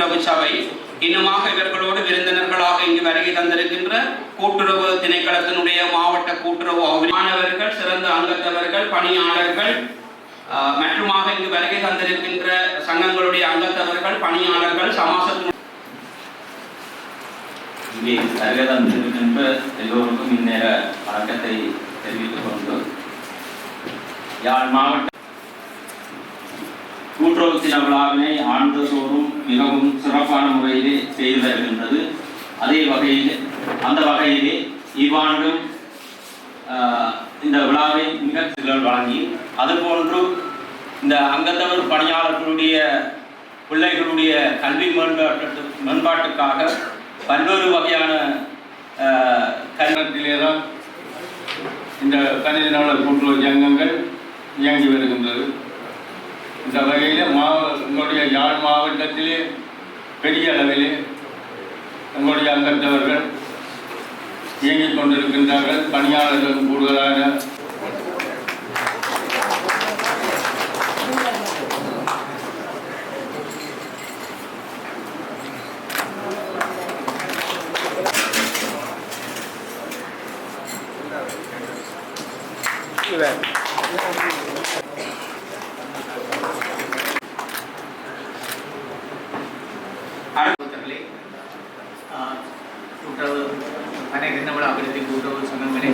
கூட்டுறவு சபை இன்னுமாக இவர்களோடு விருந்தினர்களாக இங்கு வருகை தந்திருக்கின்ற கூட்டுறவு திணைக்களத்தினுடைய மாவட்ட கூட்டுறவு மாணவர்கள் சிறந்த அங்கத்தவர்கள் பணியாளர்கள் ஆஹ், மற்றுமாக இங்கு வருகை தந்திருக்கின்ற சங்கங்களுடைய அங்கத்தவர்கள் பணியாளர்கள் சமாசத்தின் இங்கே வருகை தந்திருக்கின்ற எல்லோருக்கும் இந்நேர வணக்கத்தை தெரிவித்துக் கொண்டு யாழ் மாவட்ட கூட்டுறவு தின விழாவினை ஆண்டுதோறும் மிகவும் சிறப்பான முறையிலே செய்து வருகின்றது அதே வகையில் அந்த வகையிலே இவ்வாண்டும் இந்த விழாவை மிக வழங்கி அதுபோன்று இந்த அங்கத்தவர் பணியாளர்களுடைய பிள்ளைகளுடைய கல்வி மேம்பாட்டு மேம்பாட்டுக்காக பல்வேறு வகையான ஆஹ், தான் இந்த கணித நல கூட்டுறவு இயங்கங்கள் இயங்கி வருகின்றது. இந்த வகையில் மா உங்களுடைய யாழ் மாவட்டத்திலே பெரிய அளவிலே எங்களுடைய அங்கத்தவர்கள் இயங்கிக் கொண்டிருக்கின்றார்கள் பணியாளர்களும் கூடுதலாக Thank you ஆஹ், கூட்டுறவு அனை அபிவிருத்தி கூட்டுறவு சங்கங்களே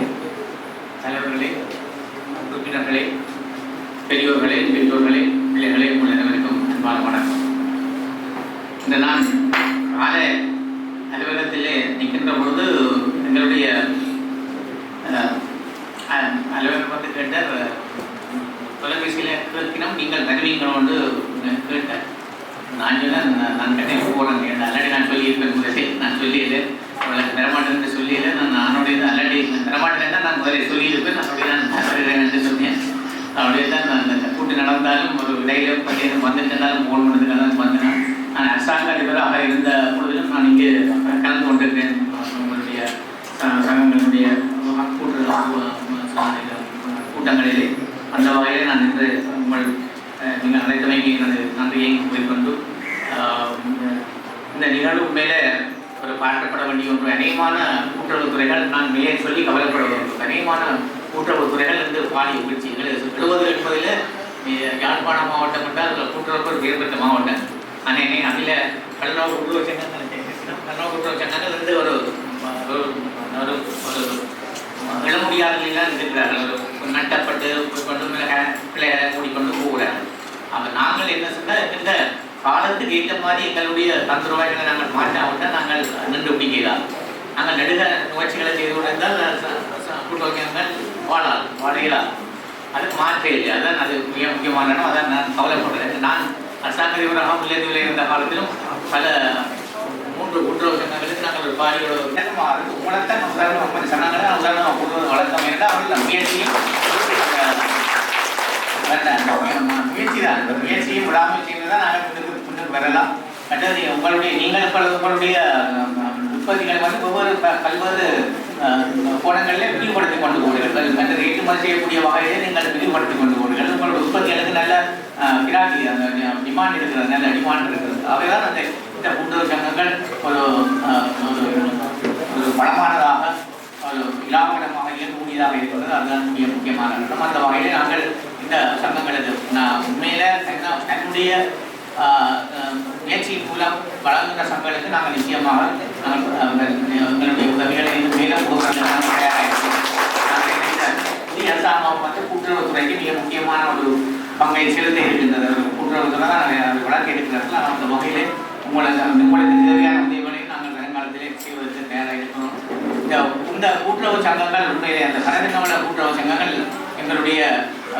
தலைவர்களே உறுப்பினர்களே பெரியோர்களே பெற்றோர்களே பிள்ளைகளே உங்கள் அனைவருக்கும் அன்பான வணக்கம். இந்த நான் கால அலுவலகத்திலே நிற்கின்ற பொழுது எங்களுடைய அலுவலகம் வந்து கேட்டார் தொலைபேசியில் கேட்கினோம் நீங்கள் வருவீங்களோன்னு கேட்டார் நான் சொன்னேன் நான் நான் கண்டிப்பாக போகிறேன் ஆல்ரெடி நான் சொல்லியிருப்பேன் முதலே நான் சொல்லியிருந்தேன் அவளுக்கு தரமாட்டேன்னு சொல்லியில நான் நானுடைய ஆல்ரெடி தரமாட்டேன்னா நான் முதலே சொல்லியிருப்பேன். அப்படியே நான் வருகிறேன் சொன்னேன். அப்படியே தான் நான் அந்த கூட்டு நடந்தாலும் ஒரு இடையில பள்ளியில் வந்துட்டாலும் போன் பண்ணதுக்காக தான் வந்தேன். நான் அரசாங்க அதிபராக இருந்த பொழுதிலும் நான் இங்கே கலந்து கொண்டிருக்கிறேன் உங்களுடைய சங்கங்களுடைய கூட்டுறவு கூட்டங்களிலே அந்த வகையில் நான் இன்று உங்கள் நீங்கள் அனைத்துமே எனது நன்றியை கூறிக்கொண்டு இந்த- நிகழ்வு மேலே பாராட்டப்பட வேண்டிய ஒன்று. அநேகமான கூட்டுறவு துறைகள் நான் மேலே சொல்லி கவலைப்படுவது அநேகமான கூட்டுறவு துறைகள் இருந்து பாடி வீழ்ச்சி எழுபது எண்பதில் யாழ்ப்பாணம் மாவட்டம் என்றால் கூட்டுறவு வேறுபட்ட மாவட்டம். ஆனால் அதில் கடலோர கூட்டுறவு சங்கங்கள் கடலோர கூட்டுறவு சங்கங்கள் இருந்து ஒரு ஒரு ஒரு ஒரு இளமுடியாதெல்லாம் இருக்கிறார்கள் ஒரு நட்டப்பட்டு கொண்டு மேல பிள்ளைகளை கூட்டிக்கொண்டு போகிறார்கள். அப்போ நாங்கள் என்ன சொன்னால் இந்த காலத்துக்கு ஏற்ற மாதிரி எங்களுடைய தந்திரவாய்களை நாங்கள் மாற்றாவிட்டால் நாங்கள் நின்று பிடிக்கலாம். நாங்கள் நெடுக முயற்சிகளை செய்து கொண்டிருந்தால் கூட்டுறவுகள் வாழலாம் வாழையலாம் அதுக்கு மாற்றே இல்லை. அதான் அது மிக முக்கியமான அதான் நான் கவலைப்படுறேன். நான் அரசாங்க அதிபராக முல்லைத்தீவில் இருந்த காலத்திலும் பல மூன்று கூட்டுறவு நாங்கள் ஒரு பாரியோட அதுக்கு உங்களைத்தான் நம்ம உதாரணம் கொஞ்சம் சொன்னாங்க. நான் உதாரணம் கூட்டுறவு வழக்கம் என்றால் அவர்கள் முயற்சியும் முயற்சி தான் முயற்சியும் விடாமல் விடாமுயற்சியும் தான் நாங்கள் பெறலாம். முன்னுக்கு வரலாம் உங்களுடைய நீங்கள் உங்களுடைய உற்பத்திகளை வந்து ஒவ்வொரு ப- பல்வேறு கோணங்களில் விரிவுபடுத்தி கொண்டு போகிறீர்கள் மற்றது ஏற்றுமதி செய்யக்கூடிய வகையிலே நீங்கள் விரிவுபடுத்தி கொண்டு போகிறீர்கள் உங்களுடைய உற்பத்திகளுக்கு நல்ல அஹ், கிராக்கி அந்த டிமாண்ட் இருக்கிறது நல்ல டிமாண்ட் இருக்கிறது. அவைதான் அந்த இந்த கூட்டுறவு சங்கங்கள் ஒரு ஒரு ஒரு பலமானதாக ஒரு இலாபகரமாக இயங்கக்கூடியதாக இருக்கிறது. அதுதான் மிக முக்கியமான இடம் அந்த வகையில் நாங்கள் இந்த சங்கங்களது நான் உண்மையில தன்னுடைய முயற்சி மூலம் வழங்குகிற சங்கங்களுக்கு நாங்கள் நிச்சயமாக நாங்கள் எங்களுடைய உதவிகளை மேலும் நாங்கள் நாங்கள் புதிய அரசாங்கம் வந்து கூட்டுறவுத்துறைக்கு மிக முக்கியமான ஒரு பங்கை செலுத்த இருக்கின்றது. கூட்டுறவுத்துறை தான் நாங்கள் வழக்கு எடுக்கிறார்கள் ஆனால் அந்த வகையிலே உங்களுக்கு உங்களுக்கு தேவையான உதவிகளை நாங்கள் வருங்காலத்திலே செய்வதற்கு தயாராக இருக்கிறோம் இந்த இந்த கூட்டுறவு சங்கங்கள் உண்மையிலே அந்த கனவினோட கூட்டுறவு சங்கங்கள் எங்களுடைய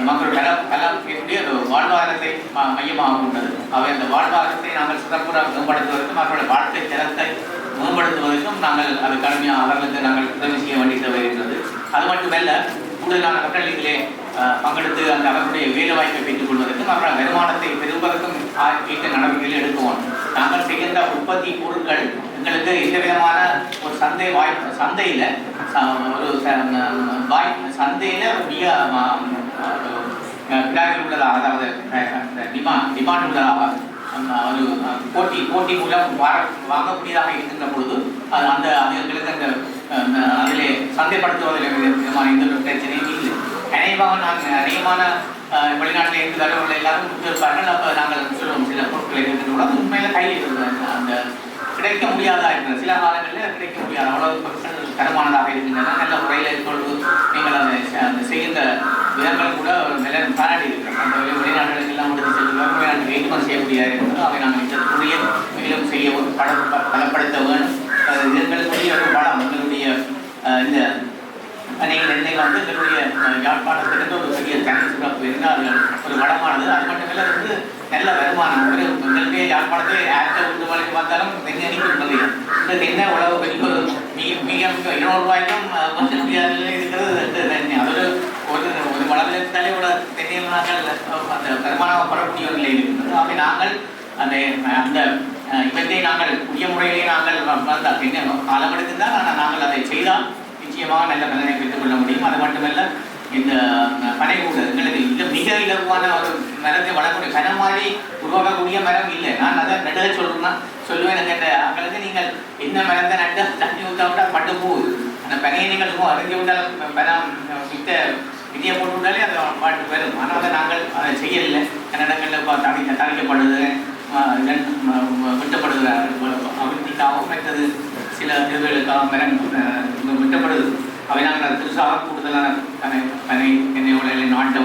மக்கள் கலாம் கலப்பினுடைய ஒரு வாழ்வாதாரத்தை ம- மையமாக கொண்டது அவை அந்த வாழ்வாதாரத்தை நாங்கள் சிறப்புற மேம்படுத்துவதற்கும் அவர்களுடைய வாழ்க்கை தரத்தை மேம்படுத்துவதற்கும் நாங்கள் அது கடுமையாக அவர்களுக்கு நாங்கள் உதவி செய்ய வேண்டியது வருகின்றது. அது மட்டுமல்ல கூடுதலான மக்கள் இதிலே பங்கெடுத்து அந்த அவர்களுடைய வேலை வாய்ப்பை பெற்றுக் கொள்வதற்கும் அவர்கள் வருமானத்தை பெறுவதற்கும் ஆ- ஏற்ற நடவடிக்கைகளை எடுக்குவோம் நாங்கள் செய்கின்ற உற்பத்தி பொருட்கள் எங்களுக்கு எந்த விதமான ஒரு சந்தை வாய்ப்பு சந்தையில் ஒரு ச- வாய் சந்தையில் மிக ம- உள்ளதாக அதாவது டிமாண்ட் உள்ளதாக ஒரு போட்டி போட்டி மூலம் வா- வாங்கக்கூடியதாக இருக்கின்ற பொழுது அது அந்த அது எங்களுக்கு அந்த அதிலே சந்தைப்படுத்துவதில் விதமான எந்த ஒரு பிரச்சனையும் இல்லை. அநேகமாக நாங்கள் அநேகமான வெளிநாட்டில் இருந்து வரவர்கள் எல்லாரும் கொடுத்துருப்பார்கள் அப்போ நாங்கள் சொல்லுவோம் சில பொருட்களை இருக்கின்ற அது உண்மையில கையில் அந்த கிடைக்க முடியாததாக இருக்கிறது சில காலங்களில் கிடைக்க முடியாது. அவ்வளவு பொருட்கள் தரமானதாக இருக்கின்றன. நல்ல முறையில் விதங்கள் கூட ஒரு நிலை பாராட்டி இருக்கிறோம் அந்த வெளி- வெளிநாடுகளுக்கு எல்லாம் எடுத்து செல்லுவார் வெளிநாட்டுக்கு ஏற்றுமதி செய்யக்கூடிய அவை நாங்கள் இதற்குரிய மேலும் செய்ய ஒரு பல பலப்படுத்த வேணும் அது எங்களுக்குரிய ஒரு படம் எங்களுடைய இந்த நீங்கள் என்னை வந்து எங்களுடைய யாழ்ப்பாணத்திலிருந்து ஒரு பெரிய தனி சிறப்பு இருந்தால் ஒரு வளமானது. அது மட்டுமல்ல அது வந்து நல்ல வருமானம். ஒரு எங்களுடைய யாழ்ப்பாணத்தை ஆற்ற உண்டு வரைக்கும் பார்த்தாலும் தென்னை நிற்கிறது இந்த தென்னை உழவு பெரிய மிக மிக இருநூறு ரூபாய்க்கும் கொஞ்சம் முடியாத இருக்கிறது இந்த தென்னை அது ஒரு ஒரு ஒரு வளவில் இருந்தாலே அந்த வருமானம் பெறக்கூடிய ஒரு இருக்கிறது ஆகவே நாங்கள் அந்த அந்த அஹ், இவற்றை நாங்கள் உரிய முறையிலே நாங்கள் வந்தால் தென்னை காலம் எடுத்துதான் ஆனால் நாங்கள் அதை செய்தால் நிச்சயமாக நல்ல பலனை பெற்றுக்கொள்ள முடியும். அது மட்டுமல்ல இந்த பனை கூட எங்களுக்கு இந்த மிக இலகுவான ஒரு மரத்தை வளர்க்கக்கூடிய கனம் மாதிரி உருவாக்கக்கூடிய மரம் இல்லை. நான் அதை நடுக சொல்லணும்னா சொல்லுவேன் எனக்கு இந்த அங்களுக்கு நீங்கள் என்ன மரத்தை நட்டு தண்ணி ஊற்ற விட்டால் பட்டு போகுது. அந்த பனையை நீங்கள் அறிஞ்சு விட்டால் பனம் மித்த விதியை போட்டு விட்டாலே அது பாட்டு வரும் ஆனால் அதை நாங்கள் அதை செய்யலை கன்னடங்களில் தடை தடைக்கப்படுது விட்டப்படுகிறார்கள் அவர்களுக்காகவும் மற்றது சில இதுகளுக்காக மரம் அஹ், அவை நாங்கள் திருசாக கூடுதலான பனை பனை என்னை உடலை நாட்டவும்